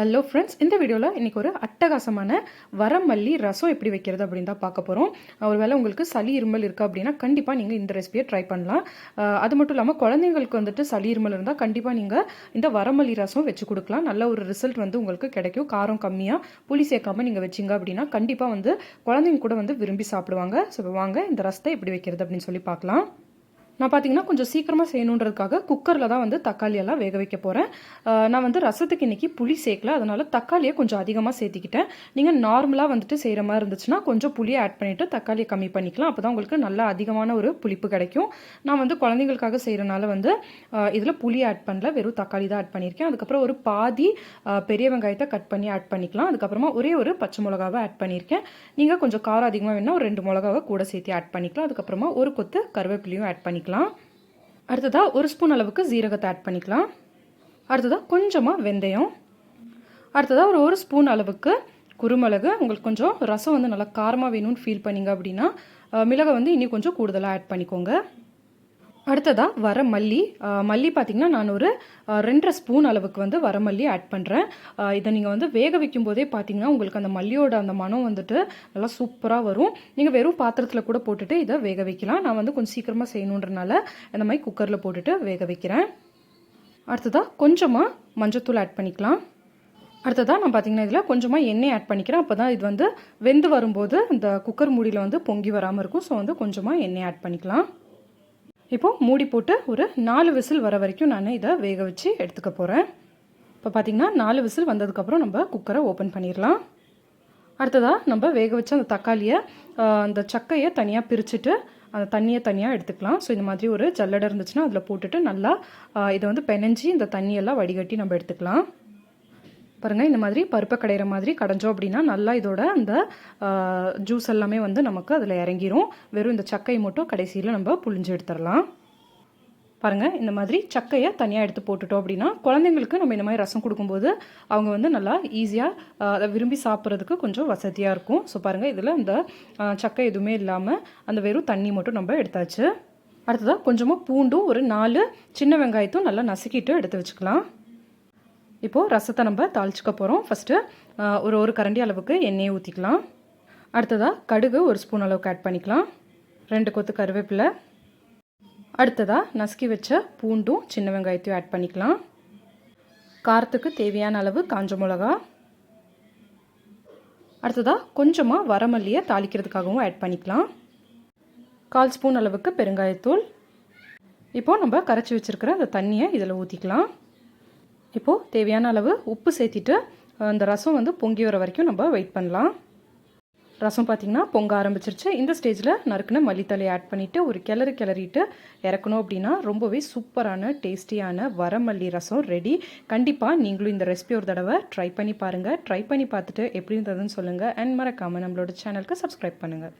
Hello friends இந்த வீடியோவில் இன்றைக்கி ஒரு அட்டகாசமான வரமல்லி ரசம் எப்படி வைக்கிறது அப்படின்னு தான் பார்க்க போகிறோம் ஒருவேளை உங்களுக்கு சளி இருமல் இருக்குது அப்படின்னா கண்டிப்பாக நீங்கள் இந்த ரெசிபியை ட்ரை பண்ணலாம். அது மட்டும் இல்லாமல் குழந்தைங்களுக்கு வந்துட்டு சளி இருமல் இருந்தால் கண்டிப்பாக நீங்கள் இந்த வரமல்லி ரசம் வச்சு கொடுக்கலாம். நல்ல ஒரு ரிசல்ட் வந்து உங்களுக்கு கிடைக்கும். காரம் கம்மியாக புளி சேர்க்காமல் நீங்கள் வச்சிங்க அப்படின்னா கண்டிப்பாக வந்து குழந்தைங்க கூட வந்து விரும்பி சாப்பிடுவாங்க. ஸோ வாங்க இந்த ரசத்தை எப்படி வைக்கிறது அப்படின்னு சொல்லி பார்க்கலாம். நான் பார்த்தீங்கன்னா கொஞ்சம் சீக்கிரமாக செய்யணுன்றதுக்காக குக்கரில் தான் வந்து தக்காளி எல்லாம் வேக வைக்க போகிறேன் நான் வந்து ரசத்துக்கு இன்றைக்கி புளி சேர்க்கல. அதனால் தக்காளியை கொஞ்சம் அதிகமாக சேர்த்திக்கிட்டேன். நீங்கள் நார்மலாக வந்துட்டு செய்கிற மாதிரி இருந்துச்சுன்னா கொஞ்சம் புளியை ஆட் பண்ணிவிட்டு தக்காளியை கம்மி பண்ணிக்கலாம். அப்போ தான் உங்களுக்கு நல்லா அதிகமான ஒரு புளிப்பு கிடைக்கும். நான் வந்து குழந்தைங்களுக்காக செய்கிறனால வந்து இதில் புளி ஆட் பண்ணல. வெறும் தக்காளி தான் ஆட் பண்ணியிருக்கேன் அதுக்கப்புறம் ஒரு பாதி பெரிய வெங்காயத்தை கட் பண்ணி ஆட் பண்ணிக்கலாம். அதுக்கப்புறமா ஒரே ஒரு பச்சை மிளகாவை ஆட் பண்ணியிருக்கேன் நீங்கள் கொஞ்சம் காரம் அதிகமாக வேணால் ஒரு ரெண்டு மிளகாவை கூட சேர்த்து ஆட் பண்ணிக்கலாம். அதுக்கப்புறமா ஒரு கொத்து கருவேப்பிலையும் ஆட் பண்ணிக்கலாம். அடுத்ததாக ஒரு ஸ்பூன் அளவுக்கு ஜீரகத்தை ஆட் பண்ணிக்கலாம். அடுத்ததாக கொஞ்சமாக வெந்தயம். அடுத்ததாக ஒரு ஒரு ஸ்பூன் அளவுக்கு குருமிளகு. உங்களுக்கு கொஞ்சம் ரசம் வந்து நல்லா காரமாக வேணும்னு ஃபீல் பண்ணீங்க அப்படின்னா மிளகை வந்து இன்னும் கொஞ்சம் கூடுதலாக ஆட் பண்ணிக்கோங்க. அடுத்ததாக வர மல்லி. மல்லி பார்த்திங்கன்னா நான் ஒரு ரெண்டரை ஸ்பூன் அளவுக்கு வந்து வரமல்லி ஆட் பண்ணுறேன் இதை நீங்கள் வந்து வேக வைக்கும் போதே பார்த்தீங்கன்னா உங்களுக்கு அந்த மல்லியோட அந்த மனம் வந்துட்டு நல்லா சூப்பராக வரும். நீங்கள் வெறும் பாத்திரத்தில் கூட போட்டுட்டு இதை வேக வைக்கலாம். நான் வந்து கொஞ்சம் சீக்கிரமாக செய்யணுன்றனால இந்த மாதிரி குக்கரில் போட்டுட்டு வேக வைக்கிறேன். அடுத்ததாக கொஞ்சமாக மஞ்சத்தூள் ஆட் பண்ணிக்கலாம். அடுத்ததாக நான் பார்த்தீங்கன்னா இதில் கொஞ்சமாக எண்ணெய் ஆட் பண்ணிக்கிறேன். அப்போ தான் இது வந்து வெந்து வரும்போது இந்த குக்கர் மூடியில் வந்து பொங்கி வராமல் இருக்கும். ஸோ வந்து கொஞ்சமாக எண்ணெய் ஆட் பண்ணிக்கலாம். இப்போது மூடி போட்டு ஒரு நாலு விசில் வர வரைக்கும் நான் இதை வேக வச்சு எடுத்துக்க போகிறேன் இப்போ பார்த்தீங்கன்னா நாலு விசில் வந்ததுக்கப்புறம் நம்ம குக்கரை ஓப்பன் பண்ணிடலாம். அடுத்ததாக நம்ம வேக வச்ச அந்த தக்காளியை அந்த சக்கையை தனியாக பிரிச்சுட்டு அந்த தண்ணியை தனியாக எடுத்துக்கலாம். ஸோ இந்த மாதிரி ஒரு ஜல்லடை இருந்துச்சுன்னா அதில் போட்டுட்டு நல்லா இதை வந்து பெனஞ்சி இந்த தண்ணியெல்லாம் வடிகட்டி நம்ம எடுத்துக்கலாம். பாருங்கள் இந்த மாதிரி பருப்பை கடையிற மாதிரி கடைஞ்சோம் அப்படின்னா நல்லா இதோட அந்த ஜூஸ் எல்லாமே வந்து நமக்கு அதில் இறங்கிரும். வெறும் இந்த சக்கையை மட்டும் கடைசியில் நம்ம புழிஞ்சு எடுத்துடலாம். பாருங்கள் இந்த மாதிரி சக்கையை தனியாக எடுத்து போட்டுட்டோம் அப்படின்னா குழந்தைங்களுக்கு நம்ம இந்த மாதிரி ரசம் கொடுக்கும்போது அவங்க வந்து நல்லா ஈஸியாக அதை விரும்பி சாப்பிட்றதுக்கு கொஞ்சம் வசதியாக இருக்கும். ஸோ பாருங்கள் இதில் அந்த சக்கை எதுவுமே இல்லாமல் அந்த வெறும் தண்ணி மட்டும் நம்ம எடுத்தாச்சு. அடுத்ததாக கொஞ்சமாக பூண்டும் ஒரு நாலு சின்ன வெங்காயத்தும் நல்லா நசுக்கிட்டு எடுத்து வச்சுக்கலாம். இப்போது ரசத்தை நம்ம தாளிச்சுக்க போகிறோம் ஃபஸ்ட்டு ஒரு ஒரு கரண்டி அளவுக்கு எண்ணெயை ஊற்றிக்கலாம் அடுத்ததாக கடுகு ஒரு ஸ்பூன் அளவுக்கு ஆட் பண்ணிக்கலாம். ரெண்டு கொத்து கருவேப்பிலை. அடுத்ததாக நசுக்கி வச்ச பூண்டும் சின்ன வெங்காயத்தையும் ஆட் பண்ணிக்கலாம். காரத்துக்கு தேவையான அளவு காஞ்ச மிளகா. அடுத்ததாக கொஞ்சமாக வரமல்லியை தாளிக்கிறதுக்காகவும் ஆட் பண்ணிக்கலாம். கால் ஸ்பூன் அளவுக்கு பெருங்காயத்தூள். இப்போது நம்ம கரைச்சி வச்சுருக்கிற அந்த தண்ணியை இதில் ஊற்றிக்கலாம் இப்போது தேவையான அளவு உப்பு சேர்த்திட்டு அந்த ரசம் வந்து பொங்கி வர வரைக்கும் நம்ம வெயிட் பண்ணலாம். ரசம் பார்த்திங்கன்னா பொங்க ஆரம்பிச்சிருச்சு. இந்த ஸ்டேஜில் நறுக்குன மல்லித்தலையை ஆட் பண்ணிவிட்டு ஒரு கிளறு கிளறிட்டு இறக்கணும் அப்படின்னா ரொம்பவே சூப்பரான டேஸ்டியான வரமல்லி ரசம் ரெடி கண்டிப்பாக நீங்களும் இந்த ரெசிபி ஒரு தடவை ட்ரை பண்ணி பாருங்கள் ட்ரை பண்ணி பார்த்துட்டு எப்படி இருந்ததுன்னு சொல்லுங்கள் அண்ட் மறக்காமல் நம்மளோட சேனலுக்கு சப்ஸ்கிரைப் பண்ணுங்கள்